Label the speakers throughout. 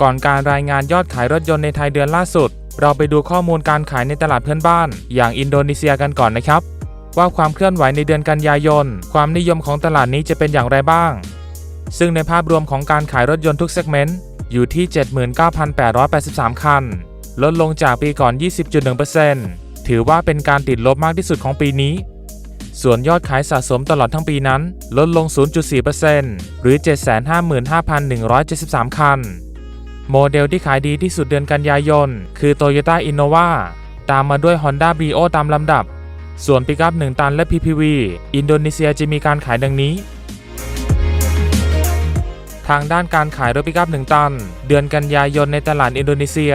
Speaker 1: ก่อนการรายงานยอดขายรถยนต์ในไทยเดือนล่าสุด เราไปดูข้อมูลการขายในตลาดเพื่อนบ้าน อย่างอินโดนีเซียกันก่อนนะครับ ว่าความเคลื่อนไหวในเดือนกันยายน ความนิยมของตลาดนี้จะเป็นอย่างไรบ้าง ซึ่งในภาพรวมของการขายรถยนต์ทุกเซกเมนต์อยู่ที่ 79,883 คัน ลดลงจากปีก่อน 20.1%ถือว่าเป็นการติดลบมากที่สุดของปีนี้ ส่วนยอดขายสะสมตลอดทั้งปีนั้น ลดลง 0.4%หรือ 755,173 คัน โมเดลที่ขายดีที่สุดเดือนกันยายน คือ Toyota Innova ตามมาด้วย Honda Brio ตามลำดับ ส่วนปิกัพ1ตันและ PPV อินโดนีเซียจะมีการขายดังนี้ ทางด้านการขายรถปิกัพ1ตัน เดือนกันยายนในตลาดอินโดนีเซีย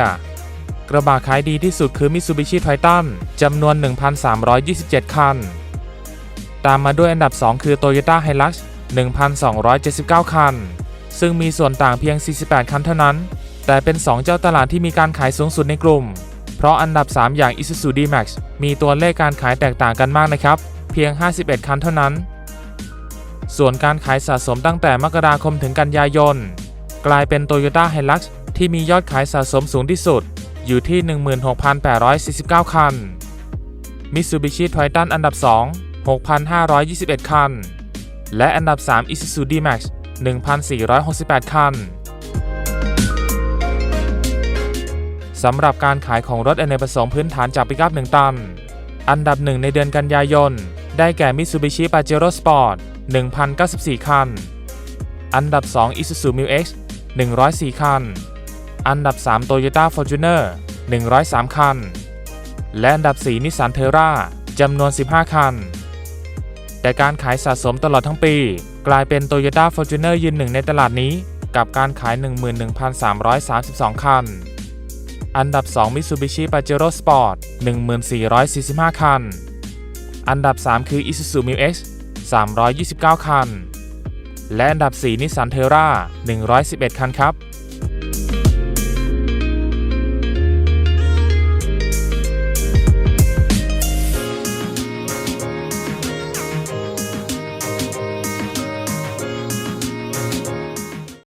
Speaker 1: กระบะขายดีที่สุดคือ Mitsubishi Triton จำนวน 1,327 คัน ตามมาด้วยอันดับ 2 คือ Toyota Hilux 1,279 คัน ซึ่งมีส่วนต่างเพียง 48 คันเท่านั้น แต่เป็น 2 เจ้าตลาดที่มีการขายสูงสุดในกลุ่ม เพราะอันดับ 3 อย่าง Isuzu D-Max มีตัวเลขการขายแตกต่างกันมากนะครับ เพียง 51 คันเท่านั้น ส่วนการขายสะสมตั้งแต่มกราคมถึงกันยายน กลายเป็น Toyota Hilux ที่มียอดขายสะสมสูงที่สุด อยู่ที่ 16,849 คัน Mitsubishi Triton อันดับ 2 6,521 คัน และอันดับ 3 Isuzu D-Max 1,468 คัน สำหรับการขายของรถอเนกประสงค์พื้นฐานจากปิกอัพ1ตัน อันดับ1ในเดือนกันยายน ได้แก่ Mitsubishi Pajero Sport 1,094 คัน อันดับ 2 Isuzu Mu X 104 คัน อันดับ 3 Toyota Fortuner 103 คัน และอันดับ 4 Nissan Terra จำนวน 15 คัน แต่การขายสะสมตลอดทั้งปี กลายเป็น Toyota Fortuner ยืนหนึ่งในตลาดนี้ กับการขาย 11,332 คัน อันดับ 2 Mitsubishi Pajero Sport 1445 คัน อันดับ 3 คือ Isuzu m i x 329 คัน และอันดับ 4 Nissan Terra 111 คันครับ